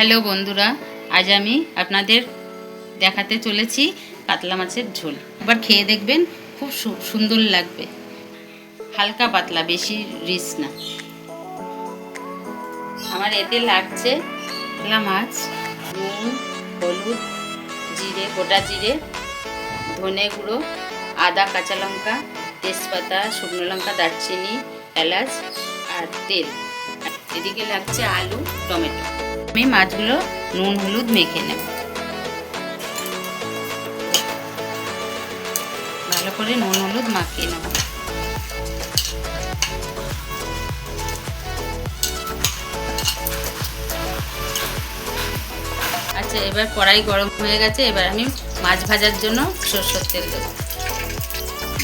Hello বন্ধুরা, আজ আমি আপনাদের দেখাতে চলেছি কাতলা মাছের ঝোল। একবার খেয়ে দেখবেন খুব সুন্দর লাগবে। হালকা পাতলা, বেশি রিচ না। আমার এতে লাগছে কাতলা মাছ, নুন, হলুদ, জিরে, গোটা জিরে, ধনে গুঁড়ো, আদা, কাঁচা লঙ্কা, তেজপাতা, শুকনো লঙ্কা, দারচিনি, এলাচ আর তেল। এদিকে লাগছে আলু, টমেটো। আমি মাছগুলো নুন, হলুদ মেখে নেব। ভালো করে নুন, হলুদ মাখিয়ে নেব। আচ্ছা এবার কড়াই গরম হয়ে গেছে, এবার আমি মাছ ভাজার জন্য সরষের তেল দেবো।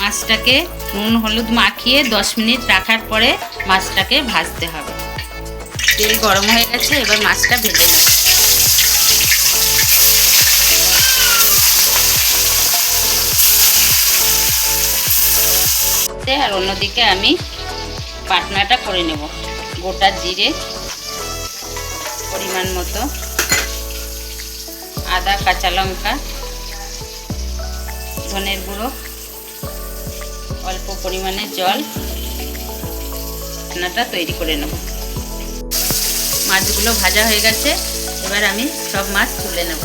মাছটাকে নুন, হলুদ মাখিয়ে দশ মিনিট রাখার পরে মাছটাকে ভাজতে হবে। তেল গরম হয়ে গেছে, এবার মাছটা ভেজে নেব। আর অন্যদিকে আমি পাটনাটা করে নেব। গোটা জিরে পরিমাণ মতো, আদা, কাঁচা লঙ্কা, ধনের গুঁড়ো, অল্প পরিমাণে জল রান্নাটা তৈরি করে নেব। মাছগুলো ভাজা হয়ে গেছে, এবার আমি সব মাছ তুলে নেব।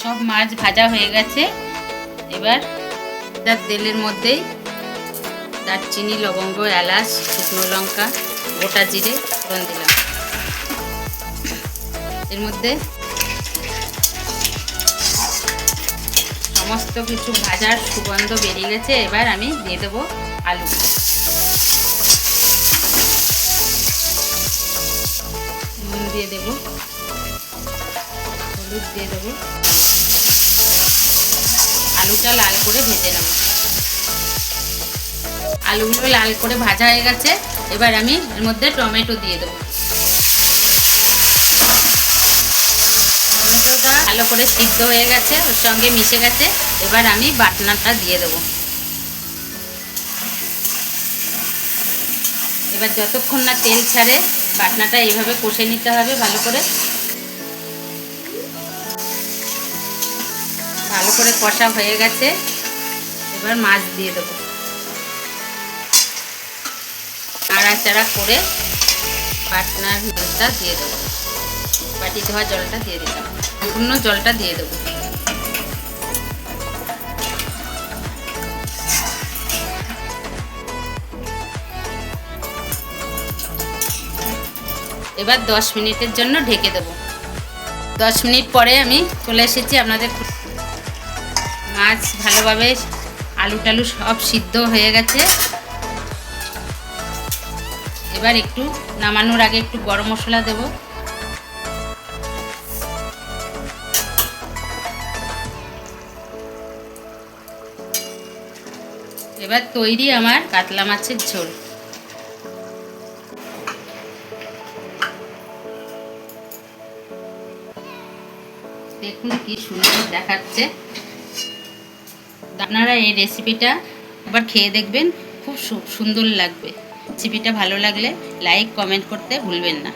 সব মাছ ভাজা হয়ে গেছে, এবার তার তেলের মধ্যেই দারচিনি, লবঙ্গ, এলাচ, শুকনো লঙ্কা, গোটা জিরে, ফোড়ন দিলাম। এর মধ্যে সমস্ত কিছু ভাজার সুগন্ধ বেরিয়ে গেছে, এবার আমি দিয়ে দেবো আলু। নুন দিয়ে দেবো, হলুদ দিয়ে দেবো। আলুটা লাল করে ভেজে নেব। আলুগুলো লাল করে ভাজা হয়ে গেছে, এবার আমি এর মধ্যে টমেটো দিয়ে দেবো। ভালো করে সিদ্ধ হয়ে গেছে, ওর সঙ্গে মিশে গেছে। এবার আমি বাটনাটা দিয়ে দেবো। এবার যতক্ষণ না তেল ছাড়ে, বাটনাটা এইভাবে কষে নিতে হবে ভালো করে। ভালো করে কষা হয়ে গেছে। এবার মাছ দিয়ে দেবো। নাড়াচাড়া করে পাটনার মাছটা দিয়ে দেবো। বাটি ধোয়া জলটা দিয়ে দিলাম। সম্পূর্ণ জলটা দিয়ে দেবো। এবার দশ মিনিটের জন্য ঢেকে দেবো। দশ মিনিট পরে আমি চলে এসেছি আপনাদের মাছ ভালোভাবে আলু টালু সব সিদ্ধ হয়ে গেছে। এবার একটু নামানোর আগে একটু গরম মশলা দেব। এবার তৈরি আমার কাতলা মাছের ঝোল। দেখুন কি সুন্দর দেখাচ্ছে। আপনারা এই রেসিপিটা একবার খেয়ে দেখবেন, খুব সুন্দর লাগবে। রেসিপিটা ভালো লাগলে লাইক কমেন্ট করতে ভুলবেন না।